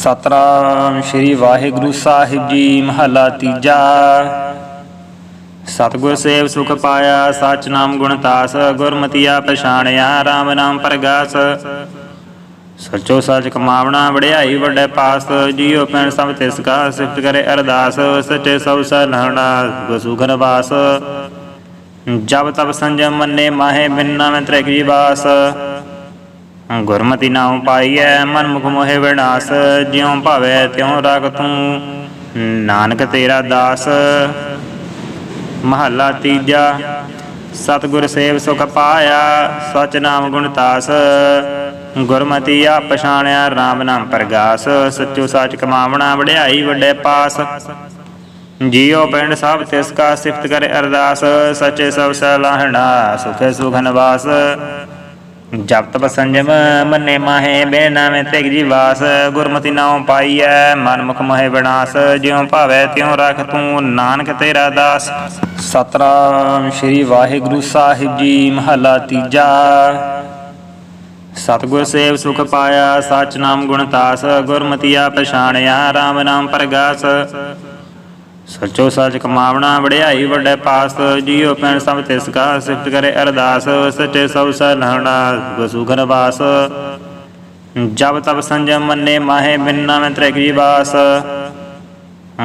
ਸਤਨਾਮ ਸ੍ਰੀ ਵਾਹਿਗੁਰੂ ਸਾਹਿਬ ਜੀ, ਮਹਲਾ ਤੀਜਾ। ਸਤਿਗੁਰ ਸੇਵ ਸੁਖ ਪਾਇਆ, ਸਚ ਨਾਮ ਗੁਣ ਤਾਸ ਗੁਰਮਤੀਆ ਪਛਾਣਿਆ RAM ਨਾਮ ਪ੍ਰਗਾਸ। ਸਚੋ ਸਚ ਕਮਾਵਣਾ, ਵਡਿਆਈ ਵੱਡੇ ਪਾਸ, ਜੀਉ ਪੈਣ ਸਭ ਤਿਸ ਕਾ, ਸਿਫਤ ਕਰੇ ਅਰਦਾਸ, ਸਚੇ ਸਭ ਸਲਹਣਾ ਵਸੁਖਨ ਵਾਸ ਜਬ ਤਬ ਸੰਜਮ ਮੰਨੇ ਮਾਹੇ, ਬਿਨਾ ਮੈਂ ਤ੍ਰਿਗ ਜੀ ਗੁਰਮਤਿ ਨਾਮ ਪਾਈਐ ਮਨ ਮੁਖ ਮੋਹਿ ਵਿਨਾਸ਼, ਜਿਉ ਭਾਵੈ ਤਿਉ ਰਖ ਤੂੰ ਨਾਨਕ ਤੇਰਾ ਦਾਸ, ਮਹੱਲਾ ਤੀਜਾ, ਸਤਿਗੁਰ ਸੇਵ ਸੁਖ ਪਾਇਆ, ਸਚ ਨਾਮ ਗੁਣ ਤਾਸ। ਗੁਰਮਤਿ ਆ ਪਛਾਣਿਆ RAM ਨਾਮ ਪ੍ਰਗਾਸ, ਸੱਚੋ ਸੱਚ ਕਮਾਵਣਾ, ਵਡਿਆਈ ਵੱਡੇ ਪਾਸ। ਜੀਉ ਪਿੰਡ ਸਭ ਤਿਸ ਕਾ ਸਿਫਤ ਕਰੇ ਅਰਦਾਸ, ਸਚੇ ਸਭ ਸਲਾਹਣਾ ਸੁਖੇ ਸੁਖਨ ਵਾਸ ਜਪ ਤਪ ਸੰਜਮ ਮੰਨੇ ਮਾਹੇ ਬੇਨਾ ਮੈਂ ਤਿਗ ਜੀ ਵਾਸ, ਗੁਰਮਤਿ ਨਾਮ ਪਾਈਐ ਮਨ ਮੁਖ ਮੋਹਿ ਵਿਨਾਸ਼, ਜਿਉ ਭਾਵੈ ਤਿਉ ਰਖ ਤੂੰ ਨਾਨਕ ਤੇਰਾ ਦਾਸ। ਸਤਨਾਮ ਸ੍ਰੀ ਵਾਹਿਗੁਰੂ ਸਾਹਿਬ ਜੀ, ਮਹਲਾ ਤੀਜਾ। ਸਤਿਗੁਰ ਸੇਵ ਸੁਖ ਪਾਇਆ, ਸਚ ਨਾਮ ਗੁਣ ਤਾਸ, ਗੁਰਮਤਿ ਆ ਪਛਾਣਿਆ RAM ਨਾਮ ਪ੍ਰਗਾਸ। ਸਚੋ ਸਚ ਕਮਾਵਣਾ, ਵਡਿਆਈ ਵੱਡੇ ਪਾਸ, ਜੀਉ ਪੈਣ ਸਭ ਤਿਸ ਕਾ ਸਿਫਤ ਕਰੇ ਅਰਦਾਸ, ਸਚੇ ਸਭ ਸਲਹਣਾ ਵਸੁਖਨ ਵਾਸ। ਜਬ ਤਬ ਸੰਜਮ ਮੰਨੇ ਮਾਹੇ ਬਿਨਾ ਮੈਂ ਤ੍ਰਿਕ ਜੀ ਬਾਸ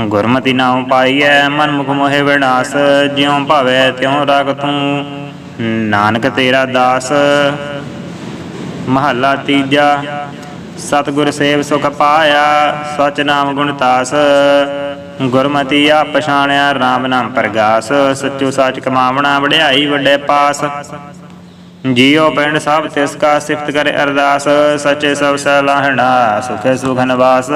ਗੁਰਮਤਿ ਨਾਮ ਪਾਈਐ ਮਨ ਮੁਖ ਮੋਹਿ ਵਿਨਾਸ਼, ਜਿਉ ਭਾਵੇ ਤਿਉ ਰਖ ਤੂੰ, ਨਾਨਕ ਤੇਰਾ ਦਾਸ। ਮਹੱਲਾ ਤੀਜਾ, ਸਤਿਗੁਰ ਸੇਵ ਸੁਖ ਪਾਇਆ, ਸਚ ਨਾਮ ਗੁਣ ਤਾਸ। ਗੁਰਮਤੀ ਆ ਪਛਾਣਿਆ RAM ਨਾਮ ਪ੍ਰਗਾਸ, ਸੱਚੋ ਸੱਚ ਕਮਾਵਣਾ, ਵਡਿਆਈ ਵੱਡੇ ਪਾਸ। ਜੀਉ ਪਿੰਡ ਸਭ ਤਿਸ ਕਾ ਸਿਫਤ ਕਰੇ ਅਰਦਾਸ, ਸਚੇ ਸਭ ਸਲਾਹਣਾ, ਸੁਖੇ ਸੁਖਨ ਵਾਸ।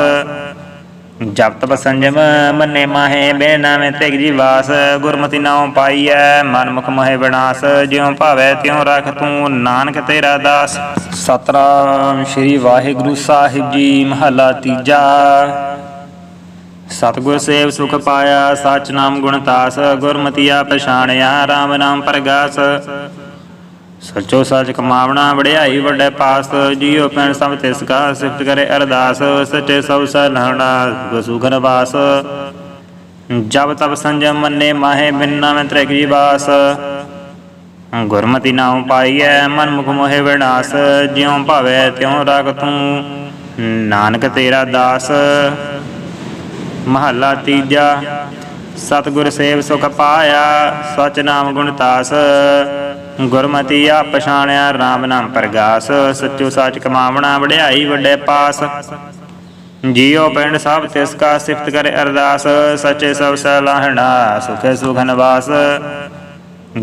ਜਪ ਤਪ ਸੰਜਮ ਮੰਨੇ ਮਾਹੇ, ਬੇਨਾ ਮੈਂ ਤਿਗ ਜੀ ਵਾਸ। ਗੁਰਮਤਿ ਨਾਮ ਪਾਈਐ ਮਨ ਮੁਖ ਮੋਹਿ ਵਿਨਾਸ਼। ਜਿਉ ਭਾਵੈ ਤਿਉ ਰਖ ਤੂੰ, ਨਾਨਕ ਤੇਰਾ ਦਾਸ। ਸਤਨਾਮ ਸ੍ਰੀ ਵਾਹਿਗੁਰੂ ਸਾਹਿਬ ਜੀ, ਮਹਲਾ ਤੀਜਾ। ਸਤਿਗੁਰ ਸੇਵ ਸੁਖ ਪਾਇਆ, ਸਚ ਨਾਮ ਗੁਣ ਤਾਸ ਗੁਰਮਤਿ ਪਛਾਣਿਆ RAM ਨਾਮ ਪ੍ਰਗਾਸ। ਸਚੋ ਸਚ ਕਮਾਵਣਾ, ਵਡਿਆਈ ਵੱਡੇ ਪਾਸ, ਜੀਉ ਪੈਣ ਸਭ ਤਿਸ ਕਾ ਸਿਫਤ ਕਰੇ ਅਰਦਾਸ, ਸਚੇ ਸਭ ਸਲਹਣਾ ਵਸੁਖਨ ਵਾਸ। ਜਬ ਤਬ ਸੰਜਮ ਮੰਨੇ ਮਾਹੇ, ਬਿਨਾ ਮੈਂ ਤ੍ਰਿਕ ਜੀ ਵਾਸ। ਗੁਰਮਤੀ ਨਾਮ ਪਾਈਐ, ਮਨ ਮੁਖ ਮੋਹਿ ਵਿਨਾਸ਼, ਜਿਉ ਭਾਵੇ ਤਿਉ ਰਗ ਤੂੰ, ਨਾਨਕ ਤੇਰਾ ਦਾਸ। ਮਹੱਲਾ ਤੀਜਾ। ਸਤਿਗੁਰ ਸੇਵ ਸੁਖ ਪਾਇਆ, ਸਚ ਨਾਮ ਗੁਣ ਤਾਸ। ਗੁਰਮਤਿ ਆ ਪਛਾਣਿਆ RAM ਨਾਮ ਪ੍ਰਗਾਸ। ਸੱਚੋ ਸੱਚ ਕਮਾਵਣਾ, ਵਡਿਆਈ ਵੱਡੇ ਪਾਸ। ਜੀਉ ਪਿੰਡ ਸਭ ਤਿਸ ਕਾ ਸਿਫਤ ਕਰੇ ਅਰਦਾਸ। ਸਚੇ ਸਭ ਸਲਾਹਣਾ, ਸੁਖੇ ਸੁਖਨ ਵਾਸ।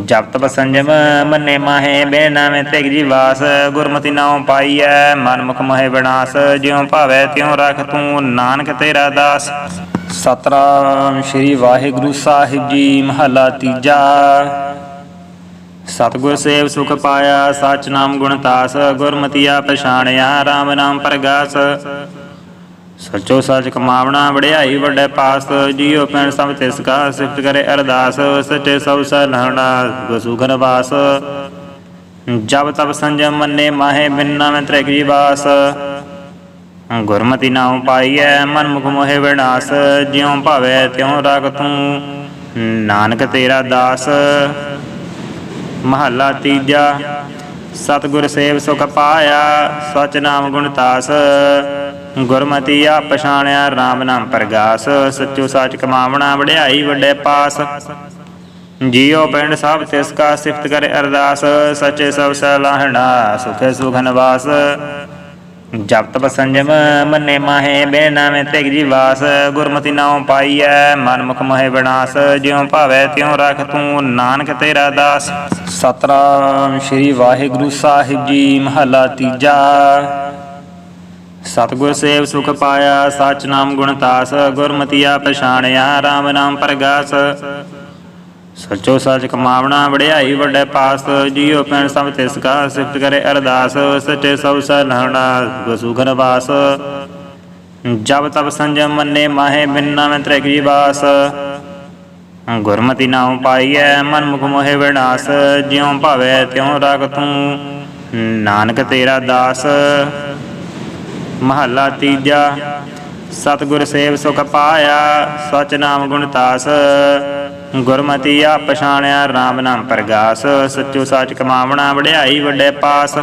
ਜਪ ਤਪ ਸੰਜਮ ਮੰਨੇ ਮਾਹੇ, ਬੇਨਾ ਮੈਂ ਤਿਗ ਜੀ ਵਾਸ। ਗੁਰਮਤਿ ਨਾਮ ਪਾਈਐ ਮਨ ਮੁਖ ਮੋਹਿ ਵਿਨਾਸ਼। ਜਿਉ ਭਾਵੈ ਤਿਉ ਰਖ ਤੂੰ, ਨਾਨਕ ਤੇਰਾ ਦਾਸ। ਸਤਨਾਮ ਸ੍ਰੀ ਵਾਹਿਗੁਰੂ ਸਾਹਿਬ ਜੀ, ਮਹਲਾ ਤੀਜਾ। ਸਤਿਗੁਰ ਸੇਵ ਸੁਖ ਪਾਇਆ ਸਚ ਨਾਮ ਗੁਣ ਤਾਸ, ਗੁਰਮਤਿ ਆ ਪਛਾਣਿਆ RAM ਨਾਮ ਪ੍ਰਗਾਸ। ਸਚੋ ਸਚ ਕਮਾਵਣਾ, ਵਡਿਆਈ ਵੱਡੇ ਪਾਸ, ਜੀਉ ਪੈਣ ਸਭ ਤਿਸ ਕਾ ਸਿਫਤ ਕਰੇ ਅਰਦਾਸ, ਸਚੇ ਸਭ ਸਲਹਣਾ ਵਸੁਖਨ ਵਾਸ। ਜਬ ਤਬ ਸੰਜਮ ਮੰਨੇ ਮਾਹੇ, ਬਿਨਾ ਮੈਂ ਤ੍ਰਿਗ ਜੀ ਬਾਸ ਗੁਰਮਤਿ ਨਾਮ ਪਾਈਐ, ਮਨ ਮੁਖ ਮੋਹਿ ਵਿਨਾਸ਼, ਜਿਉ ਭਾਵੇ ਤਿਉ ਰਗ ਤੂੰ। ਨਾਨਕ ਤੇਰਾ ਦਾਸ, ਮਹੱਲਾ ਤੀਜਾ, ਸਤਿਗੁਰ ਸੇਵ ਸੁਖ ਪਾਇਆ, ਸਚ ਨਾਮ ਗੁਣ ਤਾਸ। ਗੁਰਮਤਿ ਆ ਪਛਾਣਿਆ RAM ਨਾਮ ਪ੍ਰਗਾਸ, ਸੱਚੋ ਸੱਚ ਕਮਾਵਣਾ, ਵਡਿਆਈ ਵੱਡੇ ਪਾਸ। ਜੀਉ ਪਿੰਡ ਸਭ ਤਿਸ ਕਾ ਸਿਫਤ ਕਰੇ ਅਰਦਾਸ, ਸਚੇ ਸਭ ਸਲਾਹਣਾ ਸੁਖੇ ਸੁਖਨ ਵਾਸ ਜਪ ਤਪ ਸੰਜਮ ਮੰਨੇ ਮਾਹੇ, ਬੇਨਾ ਮੈਂ ਤਿਗ ਜੀ ਵਾਸ, ਗੁਰਮਤਿ ਨਾਮ ਪਾਈਐ ਮਨ ਮੁਖ ਮੋਹਿ ਵਿਨਾਸ਼, ਜਿਉ ਭਾਵੈ ਤਿਉ ਰਖ ਤੂੰ, ਨਾਨਕ ਤੇਰਾ ਦਾਸ। ਸਤਨਾਮ ਸ੍ਰੀ ਵਾਹਿਗੁਰੂ ਸਾਹਿਬ ਜੀ, ਮਹਲਾ ਤੀਜਾ। ਸਤਿਗੁਰ ਸੇਵ ਸੁਖ ਪਾਇਆ, ਸਚ ਨਾਮ ਗੁਣ ਤਾਸ, ਗੁਰਮਤਿ ਪਛਾਣਿਆ RAM ਨਾਮ ਪ੍ਰਗਾਸ। ਸਚੋ ਸਚ ਕਮਾਵਣਾ, ਵਡਿਆਈ ਵੱਡੇ ਪਾਸ, ਜੀਉ ਪੈਣ ਸਭ ਤਿਸ ਕਾ ਸਿਫਤ ਕਰੇ ਅਰਦਾਸ, ਸਚੇ ਸਭ ਸਲਹਣਾ ਵਸੁਖਨ ਵਾਸ। ਜਬ ਤਬ ਸੰਜਮ ਮੰਨੇ ਮਾਹੇ, ਬਿਨਾ ਮੈਂ ਤ੍ਰਿਕ ਜੀ ਬਾਸ। ਗੁਰਮਤਿ ਨਾਮ ਪਾਈਐ ਮਨ ਮੁਖ ਮੋਹਿ ਵਿਨਾਸ਼, ਜਿਉ ਭਾਵੇ ਤਿਉ ਰਖ ਤੂੰ, ਨਾਨਕ ਤੇਰਾ ਦਾਸ। ਮਹੱਲਾ ਤੀਜਾ, ਸਤਿਗੁਰ ਸੇਵ ਸੁਖ ਪਾਇਆ, ਸਚ ਨਾਮ ਗੁਣ ਤਾਸ। ਗੁਰਮਤੀ ਆ ਪਛਾਣਿਆ RAM ਨਾਮ ਪ੍ਰਗਾਸ, ਸੱਚੋ ਸਾਚ ਕਮਾਵਣਾ, ਵਡਿਆਈ ਵੱਡੇ ਪਾਸ।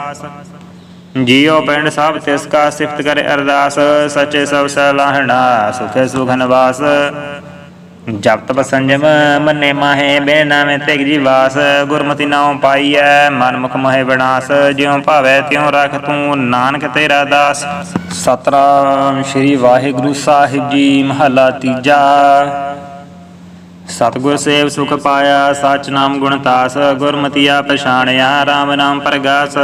ਜੀਉ ਪਿੰਡ ਸਭ ਤਿਸ ਕਾ ਸਿਫਤ ਕਰੇ ਅਰਦਾਸ, ਸਚੇ ਸਭ ਸਲਾਹਣਾ, ਸੁਖੇ ਸੁਖਨ ਵਾਸ। ਜਪ ਤਪ ਸੰਜਮ ਮੰਨੇ ਮਾਹੇ ਬੇ ਨਾਮੇ ਤਿਗ ਜੀਵਾਸ ਗੁਰਮਤਿ ਨਾਮ ਪਾਈਐ, ਮਨ ਮੁਖ ਮੋਹਿ ਵਿਨਾਸ਼। ਜਿਉ ਭਾਵੈ ਤਿਉ ਰਖ ਤੂੰ, ਨਾਨਕ ਤੇਰਾ ਦਾਸ। ਸਤਨਾਮ ਸ੍ਰੀ ਵਾਹਿਗੁਰੂ ਸਾਹਿਬ ਜੀ, ਮਹਲਾ ਤੀਜਾ। ਸਤਿਗੁਰ ਸੇਵ ਸੁਖ ਪਾਇਆ, ਸਚ ਨਾਮ ਗੁਣ ਤਾਸ ਗੁਰਮਤਿ ਪਛਾਣਿਆ RAM ਨਾਮ ਪ੍ਰਗਾਸ।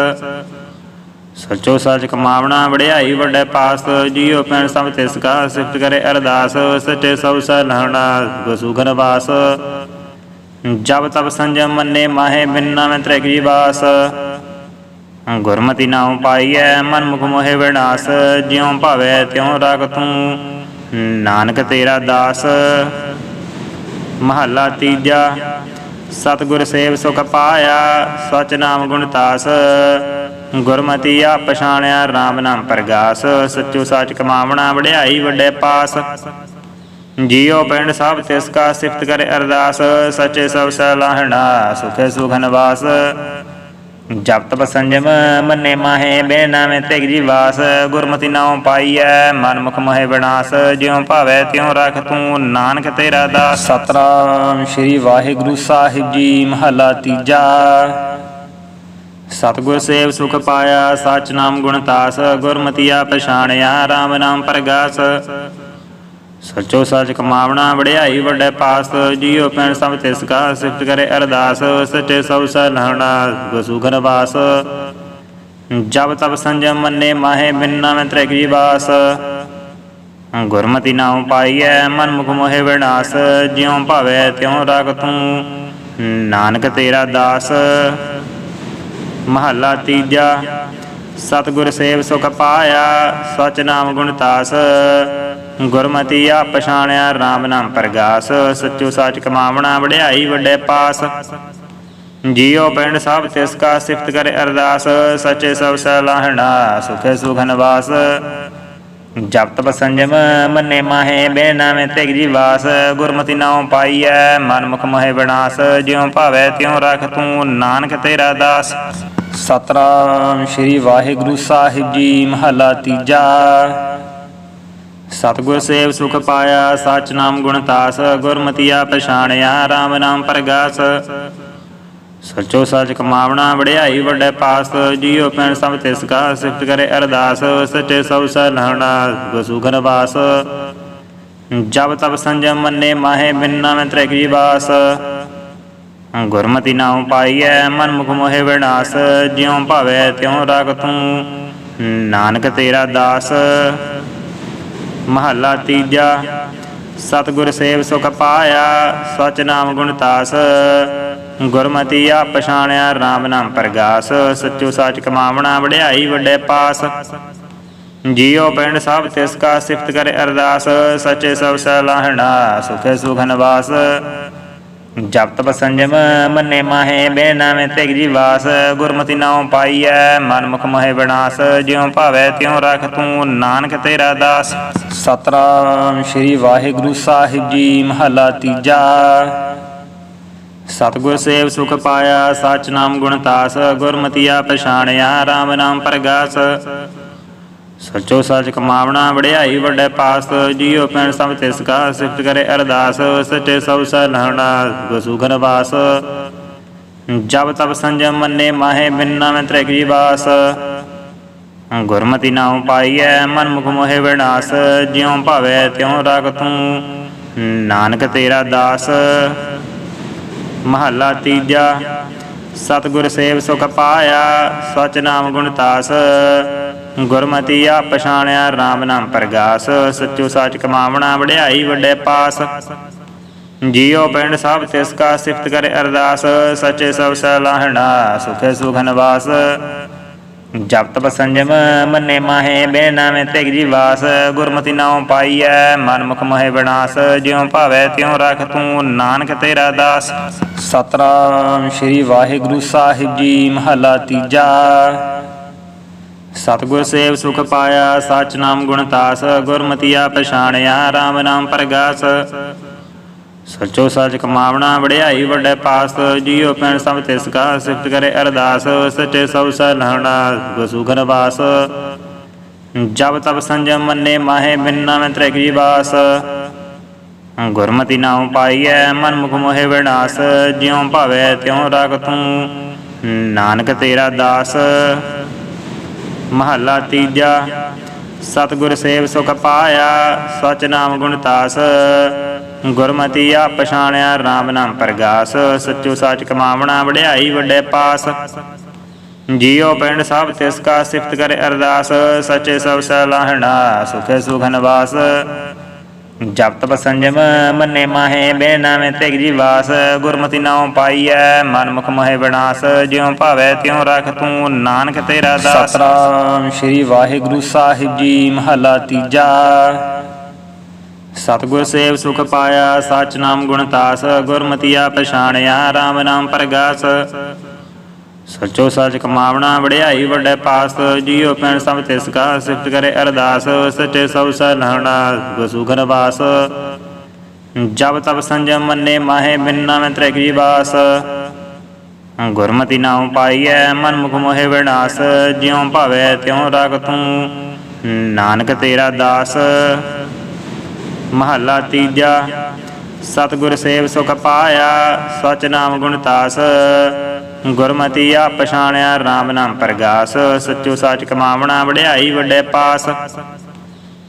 ਸਚੋ ਸਚ ਕਮਾਵਣਾ, ਵਡਿਆਈ ਵੱਡੇ ਪਾਸ। ਜੀਉ ਪੈਣ ਸਭ ਤਿਸ ਕਾ, ਸਿਫਤ ਕਰੇ ਅਰਦਾਸ, ਸਚੇ ਸਭ ਸਲਹਣਾ ਬਸੁਗਨ ਵਾਸ ਜਬ ਤਬ ਸੰਜਮ ਮੰਨੇ ਮਾਹੇ, ਬਿਨਾ ਮੈਂ ਤ੍ਰਿਕ ਜੀਵਾਸ ਗੁਰਮਤਿ ਨਾਮ ਪਾਈਐ ਮਨ ਮੁਖ ਮੋਹਿ ਵਿਨਾਸ਼। ਜਿਉ ਭਾਵੇ ਤਿਉ ਰਖ ਤੂੰ, ਨਾਨਕ ਤੇਰਾ ਦਾਸ। ਮਹੱਲਾ ਤੀਜਾ। ਸਤਿਗੁਰ ਸੇਵ ਸੁਖ ਪਾਇਆ, ਸਚ ਨਾਮ ਗੁਣ ਤਾਸ। ਗੁਰਮਤਿ ਆ ਪਛਾਣਿਆ RAM ਨਾਮ ਪ੍ਰਗਾਸ। ਸੱਚੋ ਸਾਚ ਕਮਾਵਣਾ, ਵਡਿਆਈ ਵੱਡੇ ਪਾਸ। ਜੀਉ ਪਿੰਡ ਸਭ ਤਿਸ ਕਾ ਸਿਫਤ ਕਰੇ ਅਰਦਾਸ। ਸਚੇ ਸਭ ਸਲਾਹਣਾ ਸੁਖੇ ਸੁਖਨ ਵਾਸ ਜਪ ਤਪ ਸੰਜਮ ਮੰਨੇ ਮਾਹੇ ਬੇ ਨਾਮੇ ਤਿਗ ਜੀਵਾਸ ਗੁਰਮਤਿ ਨਾਮ ਪਾਈਐ ਮਨ ਮੁਖ ਮੋਹਿ ਵਿਨਾਸ਼, ਜਿਉ ਭਾਵੈ ਤਿਉ ਰਖ ਤੂੰ, ਨਾਨਕ ਤੇਰਾ ਦਾਸ। ਸਤਨਾਮ ਸ੍ਰੀ ਵਾਹਿਗੁਰੂ ਸਾਹਿਬ ਜੀ, ਮਹਲਾ ਤੀਜਾ। ਸਤਿਗੁਰ ਸੇਵ ਸੁਖ ਪਾਇਆ, ਸਚ ਨਾਮ ਗੁਣ ਤਾਸ, ਗੁਰਮਤਿ ਪਛਾਣਿਆ RAM ਨਾਮ ਪ੍ਰਗਾਸ। ਸਚੋ ਸਚ ਕਮਾਵਣਾ, ਵਡਿਆਈ ਵੱਡੇ ਪਾਸ, ਜੀਉ ਪੈਣ ਸਭ ਤਿਸ ਕਾ ਸਿਫਤ ਕਰੇ ਅਰਦਾਸ, ਸਚੇ ਸਭ ਸਲਹਣਾ ਬਸੁਗਨ ਵਾਸ। ਜਬ ਤਬ ਸੰਜਮ ਮੰਨੇ ਮਾਹੇ ਬਿਨਾ ਮੈਂ ਤ੍ਰਿਕ ਜੀਵਾਸ ਗੁਰਮਤੀ ਨਾਮ ਪਾਈਐ, ਮਨ ਮੁਖ ਮੋਹਿ ਵਿਨਾਸ਼। ਜਿਉ ਭਾਵੈ ਤਿਉ ਰਗ ਤੂੰ, ਨਾਨਕ ਤੇਰਾ ਦਾਸ। ਮਹੱਲਾ ਤੀਜਾ, ਸਤਿਗੁਰ ਸੇਵ ਸੁਖ ਪਾਇਆ, ਸਚ ਨਾਮ ਗੁਣ ਤਾਸ। ਗੁਰਮਤਿ ਆ ਪਛਾਣਿਆ RAM ਨਾਮ ਪ੍ਰਗਾਸ, ਸੱਚੋ ਸਾਚ ਕਮਾਵਣਾ, ਵਡਿਆਈ ਵੱਡੇ ਪਾਸ। ਜੀਉ ਪਿੰਡ ਸਭ ਤਿਸ ਕਾ ਸਿਫਤ ਕਰੇ ਅਰਦਾਸ, ਸਚੇ ਸਭ ਸਲਾਹਣਾ, ਸੁਖੇ ਸੁਖਨ ਵਾਸ। ਜਪ ਤਪ ਸੰਜਮ ਮੰਨੇ ਮਾਹੇ ਬੇ ਨਾਮੇ ਤਿਗ ਜੀਵਾਸ ਗੁਰਮਤਿ ਨਾਮ ਪਾਈਐ ਮਨ ਮੁਖ ਮੋਹਿ ਵਿਨਾਸ਼। ਜਿਉ ਭਾਵੈ ਤਿਉ ਰਖ ਤੂੰ, ਨਾਨਕ ਤੇਰਾ ਦਾਸ। ਸਤਨਾਮ ਸ੍ਰੀ ਵਾਹਿਗੁਰੂ ਸਾਹਿਬ ਜੀ, ਮਹਲਾ ਤੀਜਾ। ਸਤਿਗੁਰ ਸੇਵ ਸੁਖ ਪਾਇਆ, ਸਚ ਨਾਮ ਗੁਣ ਤਾਸ, ਗੁਰਮਤਿ ਪਛਾਣਿਆ RAM ਨਾਮ ਪ੍ਰਗਾਸ। ਸਚੋ ਸਚ ਕਮਾਵਣਾ, ਵਡਿਆਈ ਵੱਡੇ ਪਾਸ, ਜੀਉ ਪੈਣ ਸਭ ਤਿਸ ਕਾ ਸਿਫਤ ਕਰੇ ਅਰਦਾਸ, ਸਚੇ ਸਭ ਸਲਹਣਾ ਬਸੁਗਨ ਵਾਸ ਜਬ ਤਬ ਸੰਜਮ ਮੰਨੇ ਮਾਹੇ, ਬਿਨਾ ਮੈਂ ਤ੍ਰਿਕ ਜੀਵਾਸ ਗੁਰਮਤੀ ਨਾਮ ਪਾਈਐ, ਮਨ ਮੁਖ ਮੋਹਿ ਵਿਨਾਸ਼, ਜਿਉ ਭਾਵੇ ਤਿਉ ਰਖ ਤੂੰ, ਨਾਨਕ ਤੇਰਾ ਦਾਸ। ਮਹੱਲਾ ਤੀਜਾ। ਸਤਿਗੁਰ ਸੇਵ ਸੁਖ ਪਾਇਆ, ਸਚ ਨਾਮ ਗੁਣ ਤਾਸ। ਗੁਰਮਤਿ ਆ ਪਛਾਣਿਆ RAM ਨਾਮ ਪ੍ਰਗਾਸ। ਸੱਚੋ ਸਾਚ ਕਮਾਵਣਾ, ਵਡਿਆਈ ਵੱਡੇ ਪਾਸ। ਜੀਉ ਪਿੰਡ ਸਭ ਤਿਸ ਕਾ ਸਿਫਤ ਕਰੇ ਅਰਦਾਸ। ਸਚੇ ਸਭ ਸਲਾਹਣਾ ਸੁਖੇ ਸੁਖਨ ਵਾਸ ਜਪ ਤਪ ਸੰਜਮ ਮੰਨੇ ਮਾਹੇ ਬੇ ਨਾਮੇ ਤਿਗ ਜੀਵਾਸ ਗੁਰਮਤਿ ਨਾਮ ਪਾਈਐ ਮਨ ਮੁਖ ਮੋਹਿ ਵਿਨਾਸ਼, ਜਿਉ ਭਾਵੈ ਤਿਉ ਰਖ ਤੂੰ, ਨਾਨਕ ਤੇਰਾ ਦਾਸ। ਸਤਨਾਮ ਸ੍ਰੀ ਵਾਹਿਗੁਰੂ ਸਾਹਿਬ ਜੀ, ਮਹਲਾ ਤੀਜਾ। ਸਤਿਗੁਰ ਸੇਵ ਸੁਖ ਪਾਇਆ, ਸਚ ਨਾਮ ਗੁਣ ਤਾਸ, ਗੁਰਮਤਿ ਆ ਪਛਾਣਿਆ RAM ਨਾਮ ਪ੍ਰਗਾਸ। ਸਚੋ ਸਚ ਕਮਾਵਣਾ, ਵਡਿਆਈ ਵੱਡੇ ਪਾਸ, ਜੀਉ ਪੈਣ ਸਭ ਤਿਸ ਕਾ ਸਿਫਤ ਕਰੇ ਅਰਦਾਸ, ਸਚੇ ਸਭ ਸਲਹਣਾ ਬਸੁਗਨ ਵਾਸ। ਜਬ ਤਬ ਸੰਜਮ ਮੰਨੇ ਮਾਹੇ, ਬਿਨਾ ਮੈਂ ਤ੍ਰਿਕ ਜੀਵਾਸ ਗੁਰਮਤਿ ਨਾਮ ਪਾਈਐ ਮਨ ਮੁਖ ਮੋਹਿ ਵਿਨਾਸ਼। ਜਿਉ ਭਾਵੇ ਤਿਉ ਰਗ ਤੂੰ, ਨਾਨਕ ਤੇਰਾ ਦਾਸ। ਮਹੱਲਾ ਤੀਜਾ, ਸਤਿਗੁਰ ਸੇਵ ਸੁਖ ਪਾਇਆ, ਸਚ ਨਾਮ ਗੁਣ ਤਾਸ। ਗੁਰਮਤਿ ਆ ਪਛਾਣਿਆ RAM ਨਾਮ ਪ੍ਰਗਾਸ, ਸੱਚੋ ਸਾਚ ਕਮਾਵਣਾ ਵਡਿਆਈ ਵੱਡੇ ਪਾਸ। ਜੀਉ ਪਿੰਡ ਸਭ ਤਿਸ ਕਾ ਸਿਫਤ ਕਰੇ ਅਰਦਾਸ, ਸਚੇ ਸਭ ਸਲਾਹਣਾ ਸੁਖੇ ਸੁਖਨ ਵਾਸ। ਜਪ ਤਪ ਸੰਜਮ ਮੰਨੇ ਮਾਹੇ ਬੇ ਨਾਮੇ ਤਿਗ ਜੀਵਾਸ ਗੁਰਮਤਿ ਨਾਮ ਪਾਈਐ ਮਨ ਮੁਖ ਮੋਹਿ ਵਿਨਾਸ਼। ਜਿਉ ਭਾਵੈ ਤਿਉ ਰਖ ਤੂੰ, ਨਾਨਕ ਤੇਰਾ ਦਾਸ। ਸਤਨਾਮ ਸ੍ਰੀ ਵਾਹਿਗੁਰੂ ਸਾਹਿਬ ਜੀ, ਮਹਲਾ ਤੀਜਾ। ਸਤਿਗੁਰ ਸੇਵ ਸੁਖ ਪਾਇਆ, ਸਚ ਨਾਮ ਗੁਣ ਤਾਸ, ਗੁਰਮਤੀਆ ਪਛਾਣਿਆ RAM ਨਾਮ ਪ੍ਰਗਾਸ। ਸਚੋ ਸਚ ਕਮਾਵਣਾ, ਵਡਿਆਈ ਵੱਡੇ ਪਾਸ, ਜੀਉ ਪੈਣ ਸਭ ਤਿਸ ਕਾ, ਸਿਫਤ ਕਰੇ ਅਰਦਾਸ, ਸਚੇ ਸਭ ਸਲਹਣਾ ਗੁਸੁਖਨ ਵਾਸ। ਜਬ ਤਬ ਸੰਜਮ ਮੰਨੇ ਮਾਹੇ, ਬਿਨਾ ਮੈਂ ਤ੍ਰਿਕ ਜੀਵਾਸ ਗੁਰਮਤਿ ਨਾਮ ਪਾਈਐ ਮਨ ਮੁਖ ਮੋਹਿ ਵਿਨਾਸ਼, ਜਿਉ ਭਾਵੇ ਤਿਉ ਰਖ ਤੂੰ, ਨਾਨਕ ਤੇਰਾ ਦਾਸ। ਮਹੱਲਾ ਤੀਜਾ। ਸਤਿਗੁਰ ਸੇਵ ਸੁਖ ਪਾਇਆ, ਸਚ ਨਾਮ ਗੁਣ ਤਾਸ। ਗੁਰਮਤਿ ਆ ਪਛਾਣਿਆ RAM ਨਾਮ ਪ੍ਰਗਾਸ। ਸੱਚੋ ਸੱਚ ਕਮਾਵਣਾ, ਵਡਿਆਈ ਵੱਡੇ ਪਾਸ। ਜੀਉ ਪਿੰਡ ਸਭ ਤਿਸ ਕਾ ਸਿਫਤ ਕਰੇ ਅਰਦਾਸ। ਸਚੇ ਸਭ ਸਲਾਹਣਾ ਸੁਖੇ ਸੁਖਨ ਵਾਸ ਜਪ ਤਪ ਸੰਜਮ ਮੰਨੇ ਮਾਹੇ ਬੇਨਾ ਮੈਂ ਤਿਗ ਜੀਵਾਸ ਗੁਰਮਤਿ ਨਾਮ ਪਾਈਐ ਮਨ ਮੁਖ ਮੋਹਿ ਵਿਨਾਸ਼ ਜਿਉ ਭਾਵੈ ਤਿਉ ਰਖ ਤੂੰ ਨਾਨਕ ਤੇਰਾ ਦਾਸ। ਸਤਨਾਮ ਸ਼੍ਰੀ ਵਾਹਿਗੁਰੂ ਸਾਹਿਬ ਜੀ ਮਹਲਾ ਤੀਜਾ। ਸਤਿਗੁਰ ਸੇਵ ਸੁਖ ਪਾਇਆ ਸਚ ਨਾਮ ਗੁਣ ਤਾਸ ਗੁਰਮਤਿ ਆ ਪਛਾਣਿਆ RAM ਨਾਮ ਪ੍ਰਗਾਸ। ਸਚੋ ਸਚ ਕਮਾਵਣਾ, ਵਡਿਆਈ ਵੱਡੇ ਪਾਸ, ਜੀਉ ਪੈਣ ਸਭ ਤਿਸ ਕਾ ਸਿਫਤ ਕਰੇ ਅਰਦਾਸ, ਸਚੇ ਸਭ ਸਲਹਣਾ ਗੁਸੁਖਨ ਵਾਸ। ਜਬ ਤਬ ਸੰਜਮ ਮੰਨੇ ਮਾਹੇ ਬਿਨਾ ਮੈਂ ਤ੍ਰਿਕ ਜੀਵਾਸ। ਗੁਰਮਤਿ ਨਾਮ ਪਾਈਐ ਮਨ ਮੁਖ ਮੋਹਿ ਵਿਨਾਸ਼। ਜਿਉ ਭਾਵੇ ਤਿਉ ਰਖ ਤੂੰ, ਨਾਨਕ ਤੇਰਾ ਦਾਸ। ਮਹੱਲਾ ਤੀਜਾ, ਸਤਿਗੁਰ ਸੇਵ ਸੁਖ ਪਾਇਆ, ਸਚ ਨਾਮ ਗੁਣ ਤਾਸ। ਗੁਰਮਤੀ ਆ ਪਛਾਣਿਆ RAM ਨਾਮ ਪ੍ਰਗਾਸ, ਸੱਚੋ ਸੱਚ ਕਮਾਵਣਾ, ਵਡਿਆਈ ਵੱਡੇ ਪਾਸ।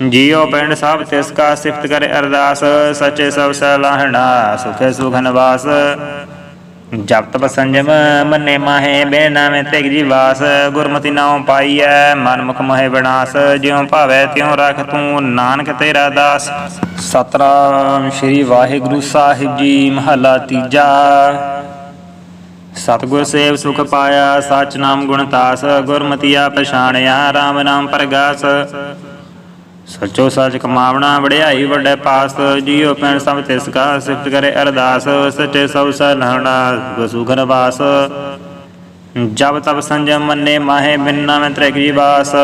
ਜੀਉ ਪਿੰਡ ਸਭ ਤਿਸ ਕਾ ਸਿਫਤ ਕਰੇ ਅਰਦਾਸ, ਸਚੇ ਸਭ ਸਲਾਹਣਾ, ਸੁਖੇ ਸੁਖਨ ਵਾਸ। ਜਪ ਤਪ ਸੰਜਮ ਮੰਨੇ ਮਾਹੇ, ਬੇਨਾ ਮੈਂ ਤਿਗ ਜੀਵਾਸ ਗੁਰਮਤਿ ਨਾਮ ਪਾਈਐ ਮਨ ਮੁਖ ਮੋਹਿ ਵਿਨਾਸ਼। ਜਿਉ ਭਾਵੈ ਤਿਉ ਰਖ ਤੂੰ, ਨਾਨਕ ਤੇਰਾ ਦਾਸ। ਸਤਨਾਮ ਸ਼੍ਰੀ ਵਾਹਿਗੁਰੂ ਸਾਹਿਬ ਜੀ, ਮਹਲਾ ਤੀਜਾ। ਸਤਿਗੁਰ ਸੇਵ ਸੁਖ ਪਾਇਆ, ਸਚ ਨਾਮ ਗੁਣ ਤਾਸ ਗੁਰਮਤਿ ਪਛਾਣਿਆ RAM ਨਾਮ ਪ੍ਰਗਾਸ। ਸਚੋ ਸਚ ਕਮਾਵਣਾ, ਵਡਿਆਈ ਵੱਡੇ ਪਾਸ, ਜੀਉ ਪੈਣ ਸਭ ਤਿਸ ਕਾ, ਸਿਫਤ ਕਰੇ ਅਰਦਾਸ, ਸਚੇ ਸਭ ਸਲਹਣਾ ਗੁਸੁਖਨ ਵਾਸ ਜਬ ਤਬ ਸੰਜਮ ਮੰਨੇ ਮਾਹੇ, ਬਿਨਾ ਮੈਂ ਤ੍ਰਿਕ ਜੀਵਾਸ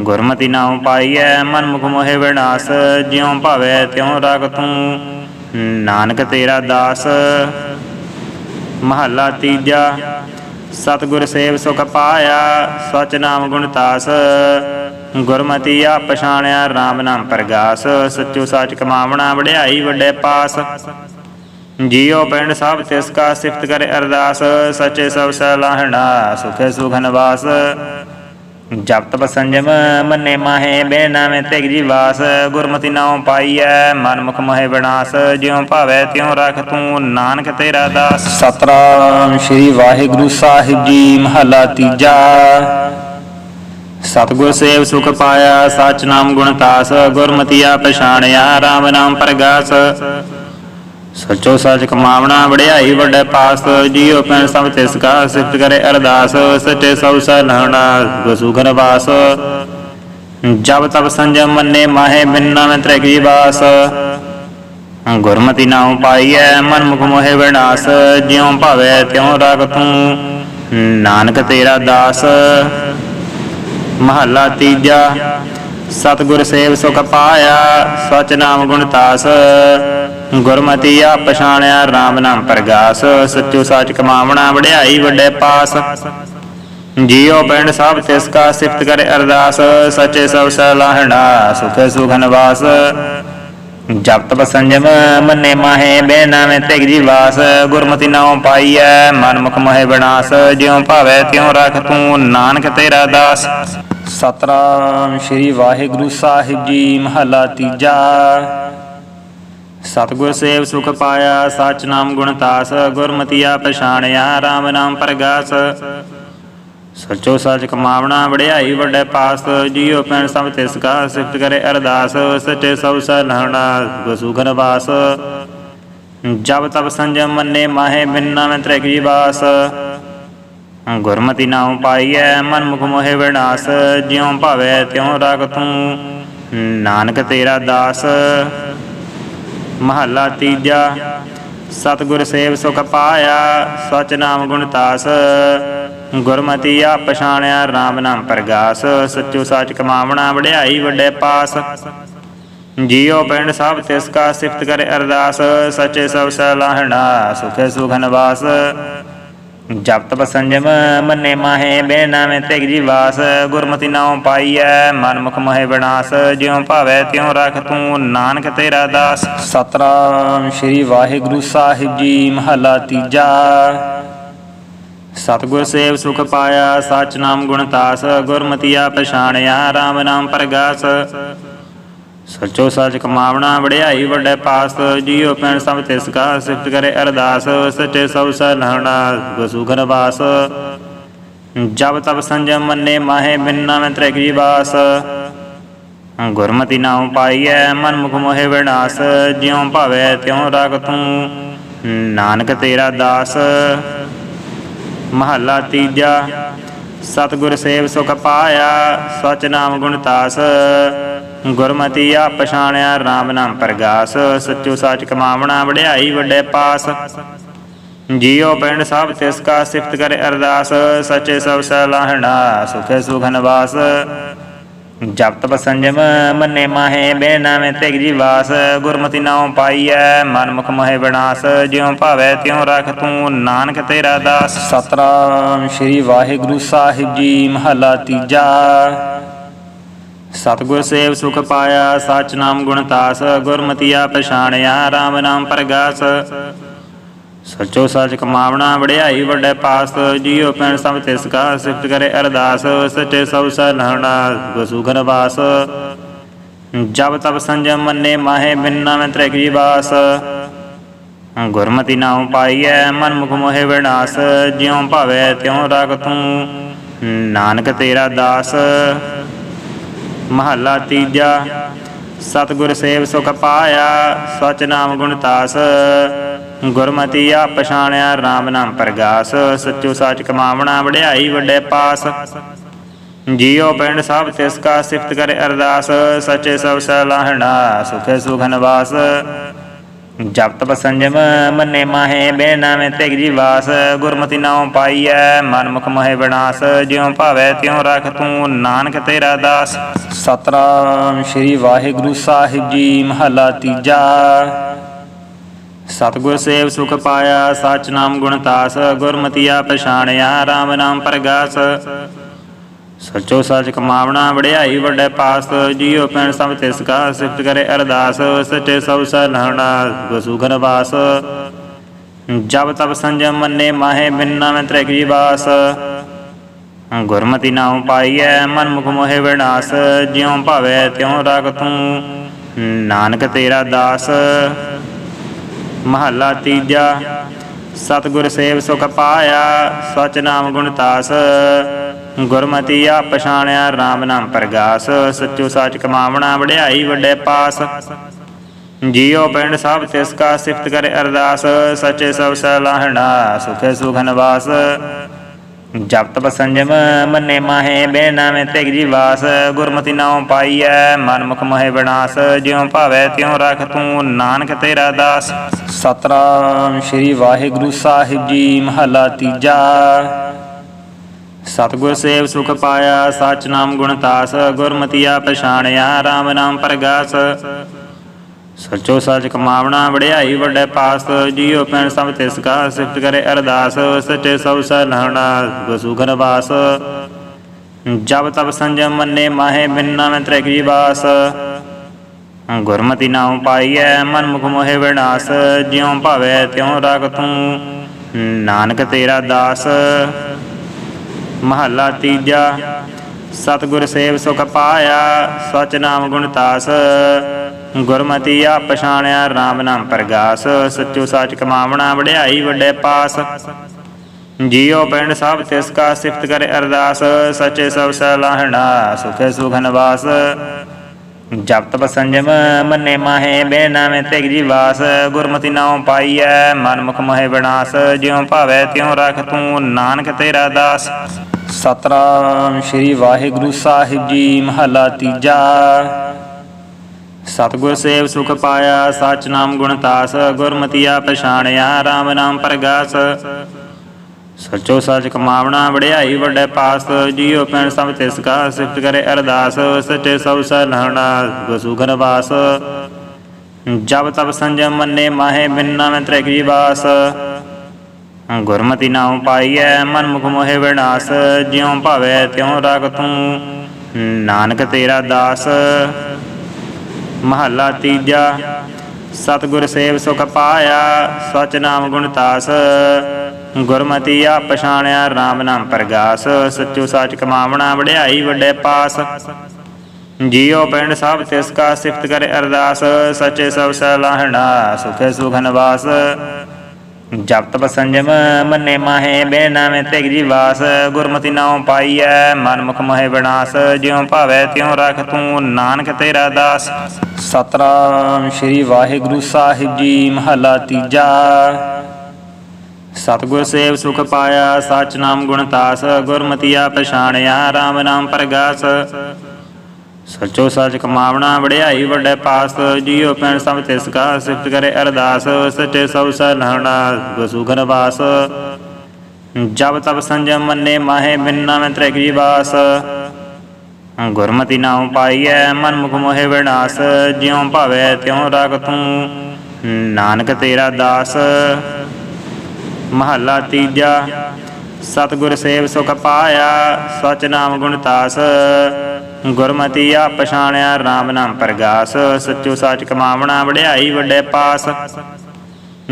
ਗੁਰਮਤਿ ਨਾਮ ਪਾਈਐ ਮਨ ਮੁਖ ਮੋਹਿ ਵਿਨਾਸ਼, ਜਿਉ ਭਾਵੇ ਤਿਉ ਰਖ ਤੂੰ, ਨਾਨਕ ਤੇਰਾ ਦਾਸ। ਮਹੱਲਾ ਤੀਜਾ। ਸਤਿਗੁਰ ਸੇਵ ਸੁਖ ਪਾਇਆ, ਸਚ ਨਾਮ ਗੁਣ ਤਾਸ। ਗੁਰਮਤਿ ਆ ਪਛਾਣਿਆ RAM ਨਾਮ ਪ੍ਰਗਾਸ। ਸੱਚੋ ਸੱਚ ਕਮਾਵਣਾ, ਵਡਿਆਈ ਵੱਡੇ ਪਾਸ। ਜੀਉ ਪਿੰਡ ਸਭ ਤਿਸ ਕਾ ਸਿਫਤ ਕਰੇ ਅਰਦਾਸ। ਸਚੇ ਸਭ ਸਲਾਹਣਾ ਸੁਖੇ ਸੁਖਨ ਵਾਸ ਜਪ ਤਪ ਸੰਜਮ ਮੰਨੇ ਮਾਹੇ ਬੇਨਾ ਮੈਂ ਤਿਗ ਜੀਵਾਸ ਗੁਰਮਤਿ ਨਾਮ ਪਾਈਐ ਮਨ ਮੁਖ ਮੋਹਿ ਵਿਨਾਸ਼ ਜਿਉ ਭਾਵੈ ਤਿਉ ਰਖ ਤੂੰ ਨਾਨਕ ਤੇਰਾ ਦਾਸ। ਸਤਨਾਮ ਸ਼੍ਰੀ ਵਾਹਿਗੁਰੂ ਸਾਹਿਬ ਜੀ ਮਹਲਾ ਤੀਜਾ। ਸਤਿਗੁਰ ਸੇਵ ਸੁਖ ਪਾਇਆ ਸਚ ਨਾਮ ਗੁਣ ਤਾਸ ਗੁਰਮਤਿ ਆ ਪਛਾਣਿਆ RAM ਨਾਮ ਪ੍ਰਗਾਸ। ਸਚੋ ਸਚ ਕਮਾਵਣਾ, ਵਡਿਆਈ ਵੱਡੇ ਪਾਸ, ਜੀਉ ਪੈਣ ਸਭ ਤਿਸ ਕਾ ਸਿਫਤ ਕਰੇ ਅਰਦਾਸ, ਸਚੇ ਸਭ ਸਲਹਣਾ ਗੁਸੁਖਨ ਵਾਸ ਜਬ ਤਬ ਸੰਜਮ ਮੰਨੇ ਮਾਹੇ, ਬਿਨਾ ਮੈਂ ਤ੍ਰਿਕ ਜੀਵਾਸ ਗੁਰਮਤਿ ਨਾਮ ਪਾਈਐ ਮਨ ਮੁਖ ਮੋਹਿ ਵਿਨਾਸ਼। ਜਿਉ ਭਾਵੈ ਤਿਉ ਰਗ ਤੂੰ, ਨਾਨਕ ਤੇਰਾ ਦਾਸ। ਮਹੱਲਾ ਤੀਜਾ, ਸਤਿਗੁਰ ਸੇਵ ਸੁਖ ਪਾਇਆ, ਸਚ ਨਾਮ ਗੁਣ ਤਾਸ। ਗੁਰਮਤਿ ਪਛਾਣਿਆ RAM ਨਾਮ ਪ੍ਰਗਾਸ, ਸੱਚੋ ਸੱਚ ਕਮਾਵਣਾ, ਵਡਿਆਈ ਵੱਡੇ ਪਾਸ। ਜੀਉ ਪਿੰਡ ਸਭ ਤਿਸ ਕਾ ਸਿਫਤ ਕਰੇ ਅਰਦਾਸ, ਸਚੇ ਸਭ ਸਲਾਹਣਾ ਸੁਖੇ ਸੁਖਨ ਵਾਸ। ਜਪ ਤਪ ਸੰਜਮ ਮੰਨੇ ਮਾਹੇ, ਬੇਨਾ ਮੈਂ ਤਿਗ ਜੀਵਾਸ ਗੁਰਮਤਿ ਨਾਮ ਪਾਈਐ ਮਨ ਮੁਖ ਮੋਹਿ ਵਿਨਾਸ਼ ਜਿਉ ਭਾਵੇ ਤਿਉ ਰਖ ਤੂੰ, ਨਾਨਕ ਤੇਰਾ ਦਾਸ। ਸਤਨਾਮ ਸ਼੍ਰੀ ਵਾਹਿਗੁਰੂ ਸਾਹਿਬ ਜੀ, ਮਹਲਾ ਤੀਜਾ। ਸਤਿਗੁਰ ਸੇਵ ਸੁਖ ਪਾਇਆ, ਸਚ ਨਾਮ ਗੁਣ ਤਾਸ, ਗੁਰਮਤਿ ਪਛਾਣਿਆ RAM ਨਾਮ ਪ੍ਰਗਾਸ। ਸਚੋ ਸਚ ਕਮਾਵਣਾ, ਵਡਿਆਈ ਵੱਡੇ ਪਾਸ, ਜੀਉ ਪੈਣ ਸਭ ਤਿਸ ਕਾ, ਸਿਫਤ ਕਰੇ ਅਰਦਾਸ, ਸਚੇ ਸਭ ਸਲਹਣਾ ਗੁਸੁਖਨ ਵਾਸ ਜਬ ਤਬ ਸੰਜਮ ਮੰਨੇ ਮਾਹੇ, ਬਿਨਾ ਮੈਂ ਤ੍ਰਿਕ ਜੀਵਾਸ ਗੁਰਮਤਿ ਨਾਮ ਪਾਈਐ, ਮਨ ਮੁਖ ਮੋਹਿ ਵਿਨਾਸ਼, ਜਿਉ ਭਾਵੇ ਤਿਉ ਰਖ ਤੂੰ, ਨਾਨਕ ਤੇਰਾ ਦਾਸ। ਮਹੱਲਾ ਤੀਜਾ। ਸਤਿਗੁਰ ਸੇਵ ਸੁਖ ਪਾਇਆ, ਸਚ ਨਾਮ ਗੁਣ ਤਾਸ। ਗੁਰਮਤੀ ਆ ਪਛਾਣਿਆ RAM ਨਾਮ ਪ੍ਰਗਾਸ। ਸੱਚੋ ਸੱਚ ਕਮਾਵਣਾ, ਵਡਿਆਈ ਵੱਡੇ ਪਾਸ। ਜੀਉ ਪਿੰਡ ਸਭ ਤਿਸ ਕਾ ਸਿਫਤ ਕਰ ਅਰਦਾਸ। ਸੱਚੇ ਸਭ ਸਲਾਹਣਾ ਸੁਖੇ ਸੁਖਨ ਵਾਸ ਜਪ ਤਪ ਸੰਜਮ ਮੰਨੇ ਮਾਹੇ ਬੇ ਨਾਮੇ ਤਿਗ ਜੀ ਵਾਸ ਗੁਰਮਤਿ ਨਾਉ ਪਾਈਐ ਮਨ ਮੁਖ ਮੋਹਿ ਵਿਨਾਸ਼ ਜਿਉ ਭਾਵੈ ਤਿਉ ਰਖ ਤੂੰ ਨਾਨਕ ਤੇਰਾ ਦਾਸ। ਸਤਨਾਮ ਸ੍ਰੀ ਵਾਹਿਗੁਰੂ ਸਾਹਿਬ ਜੀ ਮਹੱਲਾ ਤੀਜਾ। ਸਤਿਗੁਰ ਸੇਵ ਸੁਖ ਪਾਇਆ ਸਚ ਨਾਮ ਗੁਣ ਤਾਸ ਗੁਰਮਤਿ ਆ ਪਛਾਣਿਆ RAM ਨਾਮ ਪ੍ਰਗਾਸ। ਸਚੋ ਸਚ ਕਮਾਵਣਾ, ਵਡਿਆਈ ਵੱਡੇ ਪਾਸ, ਜੀਉ ਪੈਣ ਸਭ ਤਿਸ ਕਾ ਸਿਫਤ ਕਰੇ ਅਰਦਾਸ, ਸਚੇ ਸਭ ਸਲਹਣਾ ਗਸੁਖਨ ਵਾਸ। ਜਬ ਤਬ ਸੰਜਮ ਮੰਨੇ ਮਾਹੇ ਬਿਨਾ ਮੈਂ ਤ੍ਰਿਕ ਜੀ ਵਾਸ ਗੁਰਮਤਿ ਨਾਮ ਪਾਈਐ ਮਨ ਮੁਖ ਮੋਹਿ ਵਿਨਾਸ਼, ਜਿਉ ਭਾਵੇ ਤਿਉ ਰਖ ਤੂੰ, ਨਾਨਕ ਤੇਰਾ ਦਾਸ। ਮਹੱਲਾ ਤੀਜਾ, ਸਤਿਗੁਰ ਸੇਵ ਸੁਖ ਪਾਇਆ, ਸਚ ਨਾਮ ਗੁਣ ਤਾਸ। ਗੁਰਮਤੀ ਆ ਪਛਾਣਿਆ RAM ਨਾਮ ਪ੍ਰਗਾਸ, ਸੱਚੋ ਸੱਚ ਕਮਾਵਣਾ, ਵਡਿਆਈ ਵੱਡੇ ਪਾਸ। ਜੀਉ ਪਿੰਡ ਸਭ ਤਿਸ ਕਾ ਸਿਫਤ ਕਰੇ ਅਰਦਾਸ, ਸੱਚੇ ਸਭ ਸਲਾਹਣਾ, ਸੁਖੇ ਸੁਖਨ ਵਾਸ। ਜਪ ਤਪ ਸੰਜਮ ਮੰਨੇ ਮਾਹੇ ਬੇ ਨਾਮੇ ਤਿਗ ਜੀ ਵਾਸ। ਗੁਰਮਤਿ ਨਾਉ ਪਾਈਐ ਮਨ ਮੁਖ ਮੋਹਿ ਵਿਨਾਸ਼। ਜਿਉ ਭਾਵੈ ਤਿਉ ਰਖ ਤੂੰ, ਨਾਨਕ ਤੇਰਾ ਦਾਸ। ਸਤਨਾਮ ਸ੍ਰੀ ਵਾਹਿਗੁਰੂ ਸਾਹਿਬ ਜੀ, ਮਹੱਲਾ ਤੀਜਾ। ਸਤਿਗੁਰ ਸੇਵ ਸੁਖ ਪਾਇਆ, ਸਚ ਨਾਮ ਗੁਣ ਤਾਸ, ਗੁਰਮਤਿ ਪਛਾਣਿਆ RAM ਨਾਮ ਪ੍ਰਗਾਸ। ਸਚੋ ਸਚ ਕਮਾਵਣਾ, ਵਡਿਆਈ ਵੱਡੇ ਪਾਸ, ਜੀਉ ਪੈਣ ਸਭ ਤਿਸ ਕਾ, ਸਿਫਤ ਕਰੇ ਅਰਦਾਸ, ਸਚੇ ਸਭ ਸਲਹਣਾ ਗਸੁਖਨ ਵਾਸ ਜਬ ਤਬ ਸੰਜਮ ਮੰਨੇ ਮਾਹੇ, ਬਿਨਾ ਮੈਂ ਤ੍ਰਿਕ ਜੀ ਵਾਸ। ਗੁਰਮਤਿ ਨਾਮ ਪਾਈਐ, ਮਨ ਮੁਖ ਮੋਹਿ ਵਿਨਾਸ਼, ਜਿਉ ਭਾਵੇ ਤਿਉ ਰਖ ਤੂੰ, ਨਾਨਕ ਤੇਰਾ ਦਾਸ। ਮਹੱਲਾ ਤੀਜਾ। ਸਤਿਗੁਰ ਸੇਵ ਸੁਖ ਪਾਇਆ, ਸਚ ਨਾਮ ਗੁਣ ਤਾਸ। ਗੁਰਮਤਿ ਆ ਪਛਾਣਿਆ RAM ਨਾਮ ਪ੍ਰਗਾਸ। ਸੱਚੋ ਸੱਚ ਕਮਾਵਣਾ, ਵਡਿਆਈ ਵੱਡੇ ਪਾਸ। ਜੀਉ ਪਿੰਡ ਸਭ ਤਿਸ ਕਾ ਸਿਫਤ ਕਰੇ ਅਰਦਾਸ। ਸੱਚੇ ਸਭ ਸਲਾਹਣਾ ਸੁਖੇ ਸੁਖਨ ਵਾਸ ਜਪ ਤਪ ਸੰਜਮ ਮੰਨੇ ਮਾਹੇ ਬੇ ਨਾਮੇ ਤਿਗ ਜੀ ਵਾਸ, ਗੁਰਮਤਿ ਨਾਉ ਪਾਈਐ ਮਨ ਮੁਖ ਮੋਹਿ ਵਿਨਾਸ਼, ਜਿਉ ਭਾਵੈ ਤਿਉ ਰਖ ਤੂੰ, ਨਾਨਕ ਤੇਰਾ ਦਾਸ। ਸਤਨਾਮ ਸ੍ਰੀ ਵਾਹਿਗੁਰੂ ਸਾਹਿਬ ਜੀ, ਮਹਲਾ ਤੀਜਾ। ਸਤਿਗੁਰ ਸੇਵ ਸੁਖ ਪਾਇਆ, ਸਚ ਨਾਮ ਗੁਣ ਤਾਸ, ਗੁਰਮਤਿ ਪਛਾਣਿਆ RAM ਨਾਮ ਪ੍ਰਗਾਸ। ਸਚੋ ਸਚ ਕਮਾਵਣਾ, ਵਡਿਆਈ ਵੱਡੇ ਪਾਸ, ਜੀਉ ਪੈਣ ਸਭ ਤਿਸ ਕਾ ਸਿਫਤ ਕਰੇ ਅਰਦਾਸ, ਸਚੇ ਸਭ ਸਲਹਣਾ ਗਸੁਖਨ ਵਾਸ। ਜਬ ਤਬ ਸੰਜਮ ਮੰਨੇ ਮਾਹੇ, ਬਿਨਾ ਮੈਂ ਤ੍ਰਿਕ ਜੀ ਵਾਸ ਗੁਰਮਤੀ ਨਾਮ ਪਾਈਐ ਮਨ ਮੁਖ ਮੋਹਿ ਵਿਨਾਸ਼। ਜਿਉ ਭਾਵੇ ਤਿਉ ਰਖ ਤੂੰ, ਨਾਨਕ ਤੇਰਾ ਦਾਸ। ਮਹੱਲਾ ਤੀਜਾ, ਸਤਿਗੁਰ ਸੇਵ ਸੁਖ ਪਾਇਆ, ਸਚ ਨਾਮ ਗੁਣ ਤਾਸ। ਗੁਰਮਤਿ ਆ ਪਛਾਣਿਆ RAM ਨਾਮ ਪ੍ਰਗਾਸ, ਸੱਚੋ ਸੱਚ ਕਮਾਵਣਾ, ਵਡਿਆਈ ਵੱਡੇ ਪਾਸ। ਜੀਉ ਪਿੰਡ ਸਭ ਤਿਸ ਕਾ ਸਿਫਤ ਕਰੇ ਅਰਦਾਸ, ਸੱਚੇ ਸਭ ਸਲਾਹਣਾ, ਸੁਖੇ ਸੁਖਨ ਵਾਸ। ਜਪ ਤਪ ਸੰਜਮ ਮੰਨੇ ਮਾਹੇ ਬੇ ਨਾਮੇ ਤਿਗ ਜੀ ਵਾਸ। ਗੁਰਮਤਿ ਨਾਉ ਪਾਈਐ, ਮਨ ਮੁਖ ਮੋਹਿ ਵਿਨਾਸ਼। ਜਿਉ ਭਾਵੈ ਤਿਉ ਰਖ ਤੂੰ, ਨਾਨਕ ਤੇਰਾ ਦਾਸ। ਸਤਨਾਮ ਸ੍ਰੀ ਵਾਹਿਗੁਰੂ ਸਾਹਿਬ ਜੀ, ਮਹਲਾ ਤੀਜਾ। ਸਤਿਗੁਰ ਸੇਵ ਸੁਖ ਪਾਇਆ, ਸਚ ਨਾਮ ਗੁਣ ਤਾਸ ਗੁਰਮਤਿ ਪਛਾਣਿਆ RAM ਨਾਮ ਪ੍ਰਗਾਸ। ਸਚੋ ਸਚ ਕਮਾਵਣਾ, ਵਡਿਆਈ ਵੱਡੇ ਪਾਸ, ਜੀਉ ਪੈਣ ਸਭ ਤਿਸ ਕਾ, ਸਿਫਤ ਕਰੇ ਅਰਦਾਸ, ਸਚੇ ਸਭ ਸਲਹਣਾ ਗਸੁਖਨ ਵਾਸ। ਜਬ ਤਬ ਸੰਜਮ ਮੰਨੇ ਮਾਹੇ, ਬਿਨਾ ਮੈਂ ਤ੍ਰਿਗ ਜੀ ਵਾਸ ਗੁਰਮਤਿ ਨਾਮ ਪਾਈਐ ਮਨ ਮੁਖ ਮੋਹਿ ਵਿਨਾਸ਼, ਜਿਉ ਭਾਵੇ ਤਿਉ ਰਖ ਤੂੰ, ਨਾਨਕ ਤੇਰਾ ਦਾਸ। ਮਹੱਲਾ ਤੀਜਾ। ਸਤਿਗੁਰ ਸੇਵ ਸੁਖ ਪਾਇਆ, ਸਚ ਨਾਮ ਗੁਣ ਤਾਸ। ਗੁਰਮਤਿ ਆ ਪਛਾਣਿਆ RAM ਨਾਮ ਪ੍ਰਗਾਸ। ਸੱਚੋ ਸੱਚ ਕਮਾਵਣਾ, ਵਡਿਆਈ ਵੱਡੇ ਪਾਸ। ਜੀਉ ਪਿੰਡ ਸਭ ਤਿਸ ਕਾ ਸਿਫਤ ਕਰੇ ਅਰਦਾਸ। ਸੱਚੇ ਸਭ ਸਲਾਹਣਾ, ਸੁਖੇ ਸੁਖਨ ਵਾਸ। ਜਪ ਤਪ ਸੰਜਮ ਮੰਨੇ ਮਾਹੇ ਬੇ ਤਿਗ ਜੀ ਵਾਸ। ਗੁਰਮਤਿ ਨਾਉ ਪਾਈਐ, ਮਨ ਮੁਖ ਮੋਹਿ ਵਿਨਾਸ਼। ਜਿਉ ਭਾਵੈ ਤਿਉ ਰਖ ਤੂੰ, ਨਾਨਕ ਤੇਰਾ ਦਾਸ। ਸਤਨਾਮ ਸ੍ਰੀ ਵਾਹਿਗੁਰੂ ਸਾਹਿਬ ਜੀ, ਮਹਲਾ ਤੀਜਾ। ਸਤਿਗੁਰ ਸੇਵ ਸੁਖ ਪਾਇਆ, ਸਚ ਨਾਮ ਗੁਣ ਤਾਸ ਗੁਰਮਤਿ ਪਛਾਣਿਆ RAM ਨਾਮ ਪ੍ਰਗਾਸ। ਸਚੋ ਸਚ ਕਮਾਵਣਾ, ਵਡਿਆਈ ਵੱਡੇ ਪਾਸ, ਜੀਉ ਪੈਣ ਸਭ ਤਿਸ ਕਾ, ਸਿਫਤ ਕਰੇ ਅਰਦਾਸ, ਸਚੇ ਸਭ ਸਲਹਣਾ ਗਸੁਗਨ ਵਾਸ। ਜਬ ਤਬ ਸੰਜਮ ਮੰਨੇ ਮਾਹੇ, ਬਿਨਾ ਮੈਂ ਤ੍ਰਿਕ ਜੀ ਵਾਸ। ਗੁਰਮਤਿ ਨਾਮ ਪਾਈਐ ਮਨ ਮੁਖ ਮੋਹਿ ਵਿਨਾਸ਼, ਜਿਉ ਭਾਵੈ ਤਿਉ ਰਗ ਤੂੰ। ਨਾਨਕ ਤੇਰਾ ਦਾਸ, ਮਹੱਲਾ ਤੀਜਾ, ਸਤਿਗੁਰ ਸੇਵ ਸੁਖ ਪਾਇਆ, ਸਚ ਨਾਮ ਗੁਣ ਤਾਸ। ਗੁਰਮਤਿ ਆ ਪਛਾਣਿਆ RAM ਨਾਮ ਪ੍ਰਗਾਸ, ਸੱਚੋ ਸੱਚ ਕਮਾਵਣਾ, ਵਡਿਆਈ ਵੱਡੇ ਪਾਸ। ਜੀਉ ਪਿੰਡ ਸਭ ਤਿਸ ਕਾ ਸਿਫਤ ਕਰੇ ਅਰਦਾਸ, ਸਚੇ ਸਭ ਸਲਾਹਣਾ ਸੁਖੇ ਸੁਖਨ ਵਾਸ ਜਪ ਤਪ ਸੰਜਮ ਮੰਨੇ ਮਾਹੇ ਬੇ ਨਾਮੇ ਤਿਗ ਜੀ ਵਾਸ, ਗੁਰਮਤਿ ਨਾਉ ਪਾਈਐ ਮਨ ਮੁਖ ਮੋਹਿ ਵਿਨਾਸ਼, ਜਿਉ ਭਾਵੈ ਤਿਉ ਰਖ ਤੂੰ, ਨਾਨਕ ਤੇਰਾ ਦਾਸ। ਸਤਨਾਮ ਸ੍ਰੀ ਵਾਹਿਗੁਰੂ ਸਾਹਿਬ ਜੀ, ਮਹਲਾ ਤੀਜਾ। ਸਤਿਗੁਰ ਸੇਵ ਸੁਖ ਪਾਇਆ, ਸਚ ਨਾਮ ਗੁਣ ਤਾਸ, ਗੁਰਮਤਿ ਆ ਪਛਾਣਿਆ RAM ਨਾਮ ਪ੍ਰਗਾਸ। ਸਚੋ ਸਚ ਕਮਾਵਣਾ, ਵਡਿਆਈ ਵੱਡੇ ਪਾਸ, ਜੀਉ ਪੈਣ ਸਭ ਤਿਸ ਕਾ ਸਿਫਤ ਕਰੇ ਅਰਦਾਸ, ਸਚੇ ਸਭ ਸਲਹਣਾ ਗਸੁਗਨ ਵਾਸ। ਜਬ ਤਬ ਸੰਜਮ ਮੰਨੇ ਮਾਹੇ ਬਿਨਾ ਮੈਂ ਤ੍ਰਿਕ ਜੀ ਬਾਸ ਗੁਰਮਤਿ ਨਾਉ ਪਾਈਐ ਮਨ ਮੁਖ ਮੋਹਿ ਵਿਨਾਸ਼, ਜਿਉ ਭਾਵੈ ਤਿਉ ਰਖ ਤੂੰ, ਨਾਨਕ ਤੇਰਾ ਦਾਸ। ਮਹੱਲਾ ਤੀਜਾ, ਸਤਿਗੁਰ ਸੇਵ ਸੁਖ ਪਾਇਆ, ਸਚ ਨਾਮ ਗੁਣ ਤਾਸ। ਗੁਰਮਤਿ ਆ ਪਛਾਣਿਆ RAM ਨਾਮ ਪ੍ਰਗਾਸ, ਸੱਚੋ ਸੱਚ ਕਮਾਵਣਾ, ਵਡਿਆਈ ਵੱਡੇ ਪਾਸ।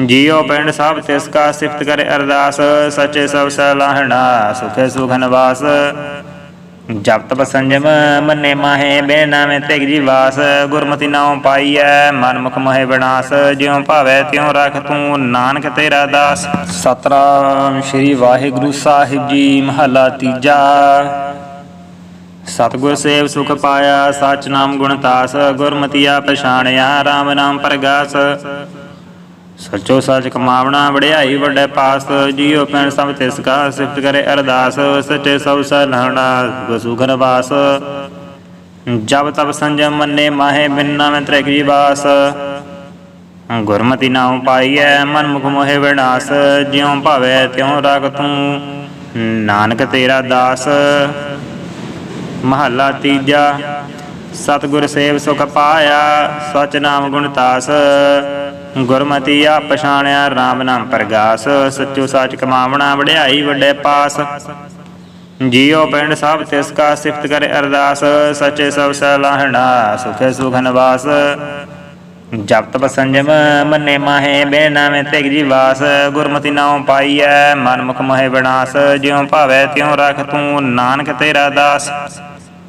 ਜੀਉ ਪਿੰਡ ਸਭ ਤਿਸ ਕਾ ਸਿਫਤ ਕਰੇ ਅਰਦਾਸ, ਸਚੇ ਸਭ ਸਲਾਹਣਾ, ਸੁਖੇ ਸੁਖਨ ਵਾਸ। ਜਪ ਤਪ ਸੰਜਮ ਮੰਨੇ ਮਾਹੇ ਬੇ ਨਾਮੇ ਤਿਗ ਜੀ ਵਾਸ। ਗੁਰਮਤਿ ਨਾਉ ਪਾਈਐ ਮਨ ਮੁਖ ਮੋਹਿ ਵਿਨਾਸ਼। ਜਿਉ ਭਾਵੈ ਤਿਉ ਰਖ ਤੂੰ, ਨਾਨਕ ਤੇਰਾ ਦਾਸ। ਸਤਨਾਮ ਸ੍ਰੀ ਵਾਹਿਗੁਰੂ ਸਾਹਿਬ ਜੀ, ਮਹੱਲਾ ਤੀਜਾ। ਸਤਿਗੁਰ ਸੇਵ ਸੁਖ ਪਾਇਆ, ਸਚ ਨਾਮ ਗੁਣ ਤਾਸ, ਗੁਰਮਤਿ ਪਛਾਣਿਆ RAM ਨਾਮ ਪ੍ਰਗਾਸ। ਸਚੋ ਸਚ ਕਮਾਵਣਾ, ਵਡਿਆਈ ਵੱਡੇ ਪਾਸ, ਜੀਉ ਪੈਣ ਸਭ ਤਿਸ ਕਾ, ਸਿਫਤ ਕਰੇ ਅਰਦਾਸ, ਸਚੇ ਸਭ ਸਲਹਣਾ ਗਸੁਗਨ ਵਾਸ। ਜਬ ਤਬ ਸੰਜਮ ਮੰਨੇ ਮਾਹੇ, ਬਿਨਾ ਮੈਂ ਤ੍ਰਿਗ ਜੀ ਬਾਸ। ਗੁਰਮਤਿ ਨਾਉ ਪਾਈਐ ਮਨ ਮੁਖ ਮੋਹਿ ਵਿਨਾਸ਼, ਜਿਉ ਭਾਵੇ ਤਿਉ ਰਗ ਤੂੰ, ਨਾਨਕ ਤੇਰਾ ਦਾਸ। ਮਹੱਲਾ ਤੀਜਾ। ਸਤਿਗੁਰ ਸੇਵ ਸੁਖ ਪਾਇਆ, ਸਚ ਨਾਮ ਗੁਣ ਤਾਸ। ਗੁਰਮਤਿ ਆ ਪਛਾਣਿਆ RAM ਨਾਮ ਪ੍ਰਗਾਸ। ਸੱਚੋ ਸੱਚ ਕਮਾਵਣਾ, ਵਡਿਆਈ ਵੱਡੇ ਪਾਸ। ਜੀਉ ਪਿੰਡ ਸਭ ਤਿਸ ਕਾ ਸਿਫਤ ਕਰੇ ਅਰਦਾਸ। ਸਚੇ ਸਭ ਸਲਾਹਣਾ, ਸੁਖੇ ਸੁਖਨ ਵਾਸ। ਜਪ ਤਪ ਸੰਜਮ ਮੰਨੇ ਮਾਹੇ ਬੇ ਨਾਮੇ ਤਿਗ ਜੀ ਵਾਸ। ਗੁਰਮਤਿ ਨਾਉ ਪਾਈਐ, ਮਨ ਮੁਖ ਮੋਹਿ ਵਿਨਾਸ਼। ਜਿਉ ਭਾਵੈ ਤਿਉ ਰਖ ਤੂੰ, ਨਾਨਕ ਤੇਰਾ ਦਾਸ।